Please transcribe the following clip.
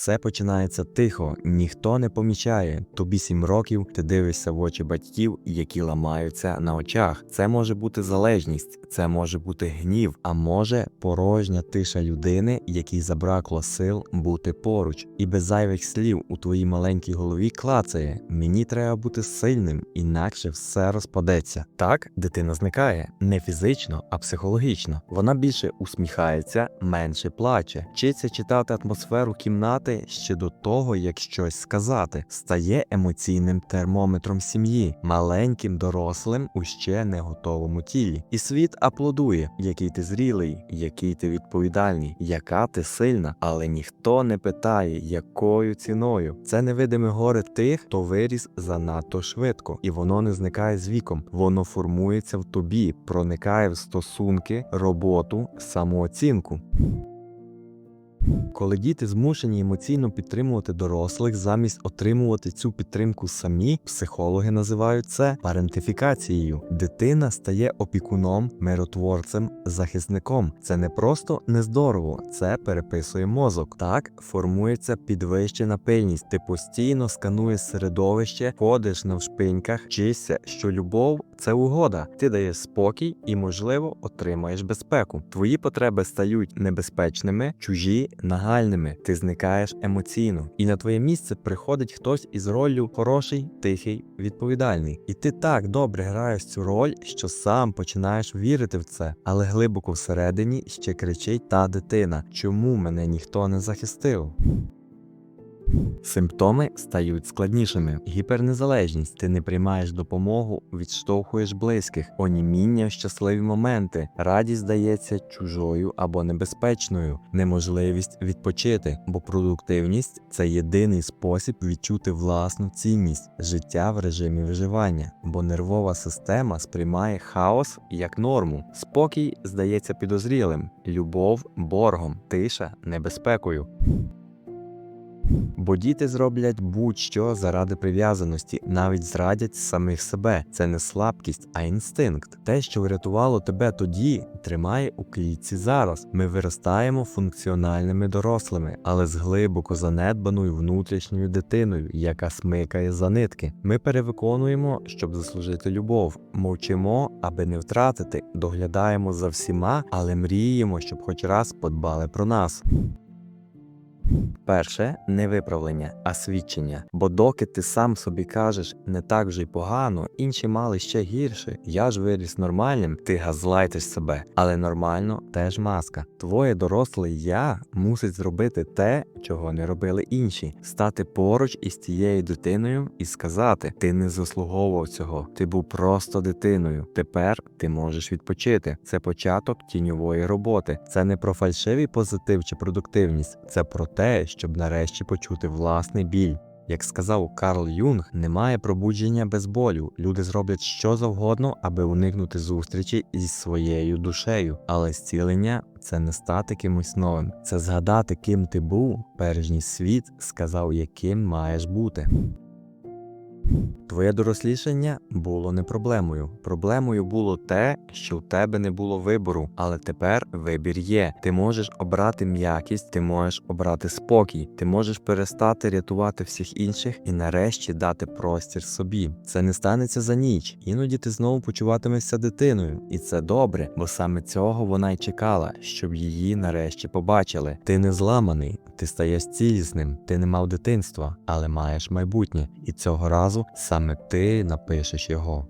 Все починається тихо, ніхто не помічає. Тобі сім років, ти дивишся в очі батьків, які ламаються на очах. Це може бути залежність, це може бути гнів, а може порожня тиша людини, якій забракло сил бути поруч. І без зайвих слів у твоїй маленькій голові клацає: мені треба бути сильним, інакше все розпадеться. Так дитина зникає не фізично, а психологічно. Вона більше усміхається, менше плаче, вчиться читати атмосферу кімнати ще до того, як щось сказати, стає емоційним термометром сім'ї, маленьким дорослим у ще не готовому тілі. І світ аплодує, який ти зрілий, який ти відповідальний, яка ти сильна, але ніхто не питає, якою ціною. Це невидиме горе тих, хто виріс занадто швидко, і воно не зникає з віком. Воно формується в тобі, проникає в стосунки, роботу, самооцінку. Коли діти змушені емоційно підтримувати дорослих замість отримувати цю підтримку самі, психологи називають це парентифікацією. Дитина стає опікуном, миротворцем, захисником. Це не просто нездорово, це переписує мозок. Так формується підвищена пильність. Ти постійно скануєш середовище, ходиш на вшпиньках, вчишся, що любов це угода. Ти даєш спокій і, можливо, отримаєш безпеку. Твої потреби стають небезпечними, чужі нагальними. Ти зникаєш емоційно, і на твоє місце приходить хтось із роллю хороший, тихий, відповідальний. І ти так добре граєш цю роль, що сам починаєш вірити в це, але глибоко всередині ще кричить та дитина, чому мене ніхто не захистив. Симптоми стають складнішими. Гіпернезалежність, ти не приймаєш допомогу, відштовхуєш близьких, оніміння щасливі моменти, радість здається чужою або небезпечною, неможливість відпочити, бо продуктивність це єдиний спосіб відчути власну цінність, життя в режимі виживання, бо нервова система сприймає хаос як норму. Спокій здається підозрілим, любов боргом, тиша небезпекою. Бо діти зроблять будь-що заради прив'язаності, навіть зрадять самих себе. Це не слабкість, а інстинкт. Те, що врятувало тебе тоді, тримає у клітці зараз. Ми виростаємо функціональними дорослими, але з глибоко занедбаною внутрішньою дитиною, яка смикає за нитки. Ми перевиконуємо, щоб заслужити любов, мовчимо, аби не втратити, доглядаємо за всіма, але мріємо, щоб хоч раз подбали про нас. Перше не виправлення, а свідчення. Бо доки ти сам собі кажеш не так вже й погано, інші мали ще гірше. Я ж виріс нормальним, ти газлайтиш себе, але нормально теж маска. Твоє доросле я мусить зробити те, чого не робили інші, стати поруч із тією дитиною і сказати: ти не заслуговував цього, ти був просто дитиною. Тепер ти можеш відпочити. Це початок тіньової роботи. Це не про фальшивий позитив чи продуктивність, це про те, щоб нарешті почути власний біль. Як сказав Карл Юнг, немає пробудження без болю. Люди зроблять що завгодно, аби уникнути зустрічі із своєю душею. Але зцілення це не стати кимось новим, це згадати, ким ти був, перш ніж світ сказав, яким маєш бути. Твоє дорослішання було не проблемою. Проблемою було те, що в тебе не було вибору, але тепер вибір є. Ти можеш обрати м'якість, ти можеш обрати спокій, ти можеш перестати рятувати всіх інших і нарешті дати простір собі. Це не станеться за ніч. Іноді ти знову почуватимешся дитиною, і це добре, бо саме цього вона й чекала, щоб її нарешті побачили. Ти не зламаний, ти стаєш цілісним, ти не мав дитинства, але маєш майбутнє, і цього разу саме ти напишеш його.